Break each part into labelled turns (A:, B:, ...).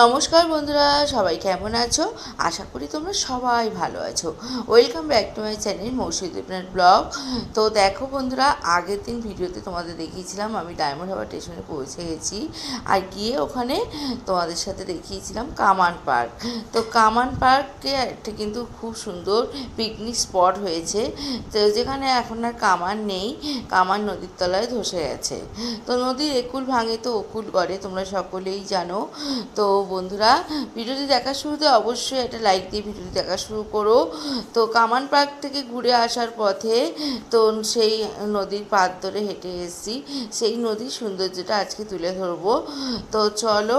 A: নমস্কার বন্ধুরা, সবাই কেমন আছো? আশা করি তোমরা সবাই ভালো আছো। Welcome back to my channel মৌসুদীপনাথ blog. তো দেখো বন্ধুরা, আগের দিন ভিডিওতে তোমাদের দেখিয়েছিলাম, আমি ডায়মন্ড হারবার স্টেশনে পৌঁছে গেছি। আর গিয়ে ওখানে তোমাদের সাথে দেখিয়েছিলাম কামান পার্ক। তো কামান পার্কে একটা কিন্তু খুব সুন্দর পিকনিক স্পট হয়েছে। তো যেখানে এখন আর কামান নেই, কামান নদীর তলায় ধসে গেছে। তো নদীর একুল ভাঙে তো অকুল গড়ে, তোমরা সকলেই জানো। তো বন্ধুরা, ভিডিওটি দেখার শুরুতে অবশ্যই একটা লাইক দিয়ে ভিডিওটি দেখা শুরু করো। তো কামান পার্ক থেকে ঘুরে আসার পথে তো সেই নদীর পাত ধরে হেঁটে এসেছি। সেই নদীর সৌন্দর্যটা আজকে তুলে ধরবো। তো চলো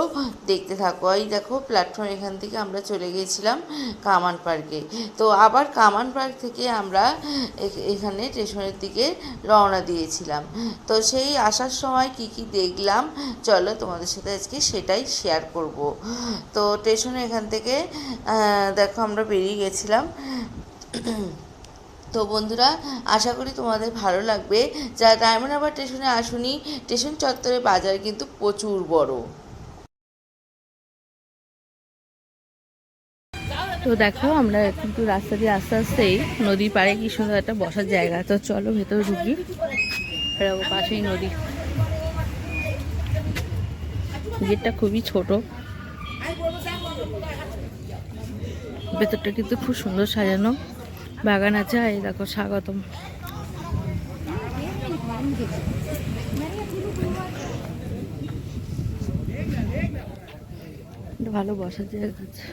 A: দেখতে থাকো। এই দেখো প্ল্যাটফর্ম এখান থেকে আমরা চলে গিয়েছিলাম কামান পার্কে। তো আবার কামান পার্ক থেকে আমরা এখানে স্টেশনের দিকে রওনা দিয়েছিলাম। তো সেই আসার সময় কি কি দেখলাম, চলো তোমাদের সাথে আজকে সেটাই শেয়ার করব। তো স্টেশনে এখান থেকে দেখো আমরা বেরিয়ে গেছিলাম। তো বন্ধুরা, আশা করি তোমাদের ভালো লাগবে। যারা ডায়মন্ড আবার স্টেশনে আসুনি, স্টেশন চত্বরে বাজার কিন্তু প্রচুর বড়।
B: তো দেখো, আমরা কিন্তু রাস্তা দিয়ে আস্তে আস্তেই নদীর পাড়ে কি সুন্দর একটা বসার জায়গা। তো চলো ভেতরে ঢুকি। পাশেই নদী। গেটটা খুবই ছোট। ভেতরটা কিন্তু খুব সুন্দর সাজানো। বাগান আছে এই দেখো স্বাগতম। ভালো বসার জায়গা আছে।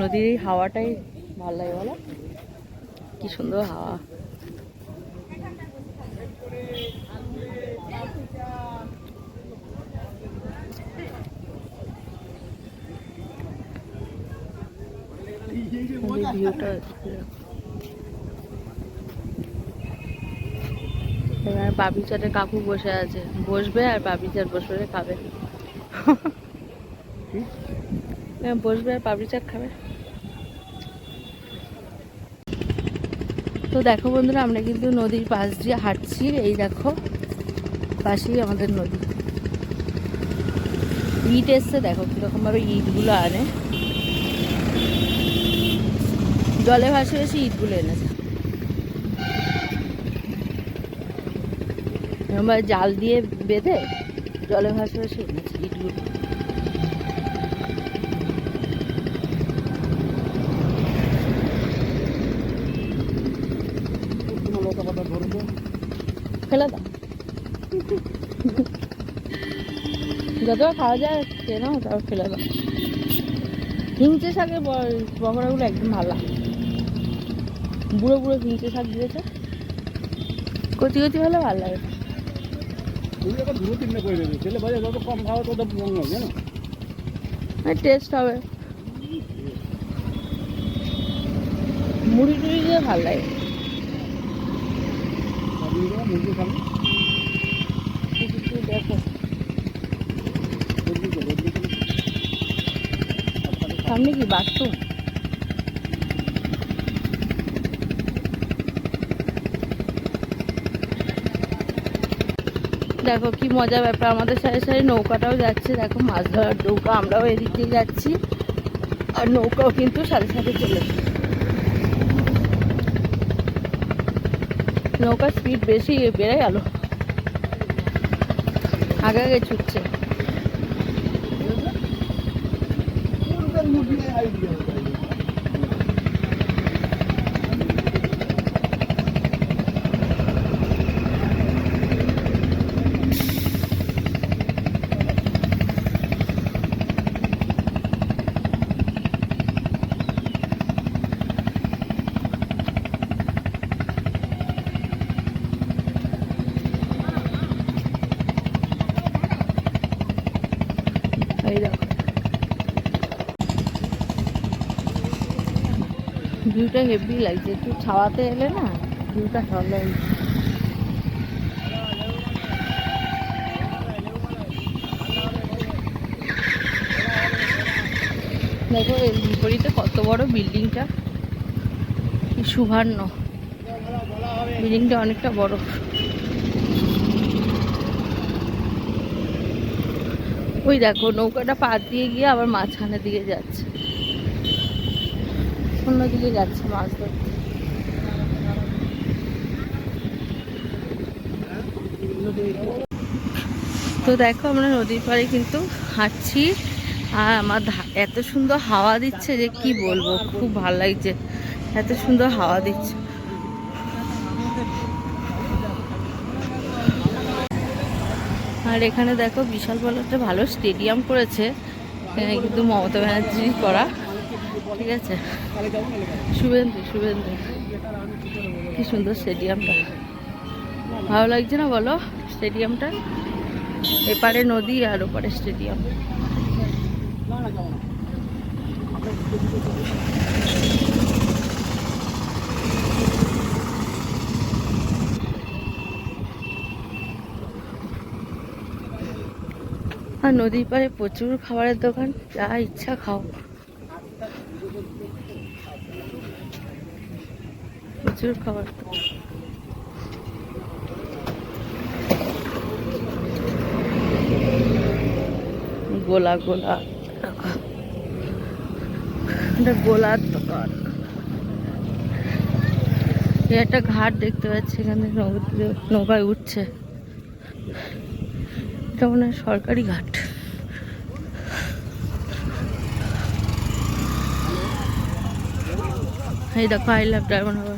B: নদীর এই হাওয়াটাই ভালো লাগে বলো? কি সুন্দর হাওয়া নদীর ভিউটা এবার বাবি চাটে কাকু বসে আছে। বসবে আর বাবি চাট বসবে খাবে। বসবে আর পাপড়ি চাট খাবে। তো দেখো বন্ধুরা আমরা কিন্তু নদীর পাশ দিয়ে হাঁটছি। এই দেখো পাশেই আমাদের নদী। ইট এসছে দেখো কীরকম ভাবে ইটগুলো আনে। জলে ভাসে ভাসে ইটগুলো এনেছে। ভাবে জাল দিয়ে বেঁধে জলে ভাসে ভাসে এনেছে ইটগুলো। ফেলে দাও। যতটা খাওয়া যায় খেয়ে নাও ফেলে দাও। হিংচে শাকের পকোড়াগুলো একদম ভালো লাগে। বুড়ো বুড়ো হিংচে শাক দিয়েছে। কচি কচি হলে ভালো লাগে। টেস্ট হবে। মুড়ি টুড়ি দিয়ে ভালো লাগে। সামনে কি বাথরুম? দেখো কি মজা ব্যাপার, আমাদের সাথে সাথে নৌকাটাও যাচ্ছে। দেখো মাছ ধরার নৌকা, আমরাও এদিক দিয়ে যাচ্ছি। আর নৌকাও কিন্তু সাথে সাথে চলেছে নৌকার স্পিড বেশি বেড়ে গেল। আগে আগে ছুটছে এই দেখো ভিউটা হেভি লাগছে। একটু ছাওয়াতে এলে না, ভিউটা ভালো লাগছে। দেখো, এর বিপরীতে কত বড় বিল্ডিংটা। কি সুভার্ণ বিল্ডিংটা অনেকটা বড়। ওই দেখো, নৌকাটা পার দিয়ে গিয়ে আবার মাঝখানের দিকে যাচ্ছে। অন্যদিকে যাচ্ছে মাছ ধরতে। তো দেখো আমরা নদীর পাড়ে কিন্তু হাঁটছি। আর আমার এত সুন্দর হাওয়া দিচ্ছে যে কি বলব, খুব ভালো লাগছে। এত সুন্দর হাওয়া দিচ্ছে। আর এখানে দেখো বিশাল বড় একটা ভালো স্টেডিয়াম করেছে। কিন্তু মমতা ব্যানার্জি করা। ঠিক আছে। শুভেন্দু শুভেন্দু। কি সুন্দর স্টেডিয়ামটা। ভালো লাগছে না বলো স্টেডিয়ামটা? এপারে নদী আর ওপারে স্টেডিয়াম। আর নদীর পাড়ে প্রচুর খাবারের দোকান, যা ইচ্ছা খাও। প্রচুর খাবার। গোলা গোলা। গোলার দোকান। একটা ঘাট দেখতে পাচ্ছি, এখানে নৌ- নৌকায় উঠছে। এটা মনে হয় সরকারি ঘাট। এই দেখো আই লাভ হারবার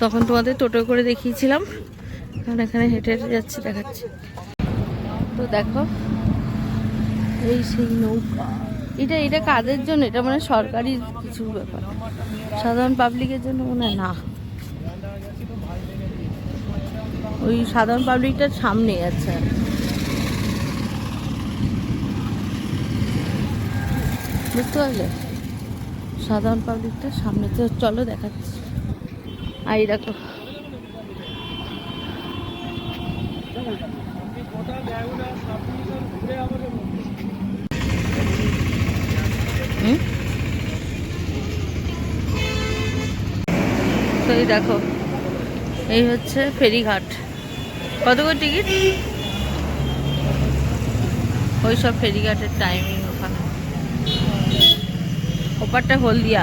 B: তখন তোমাদের টোটো করে দেখিয়েছিলাম। এখন এখানে হেঁটে হেঁটে যাচ্ছি, দেখাচ্ছি। তো দেখো, এই সেই নৌকা। এটা এটা কাদের জন্য? এটা মানে সরকারি কিছু ব্যাপার। সাধারণ পাবলিকের জন্য মনে না। ওই সাধারণ পাবলিকটার সামনে আছে বুঝতে পারলে? সাধারণ পাবলিকটার সামনে। তো চলো দেখাচ্ছি। আর এই দেখো। তো এই দেখো, এই হচ্ছে ফেরিঘাট। কত করে টিকিট? ওই সব ফেরিঘাটের টাইমিং ওখানে। ওপারটা হলদিয়া।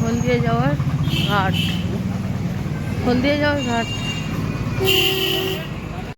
B: হলদিয়া যাওয়ার ঘাট হলদিয়া যাওয়ার ঘাট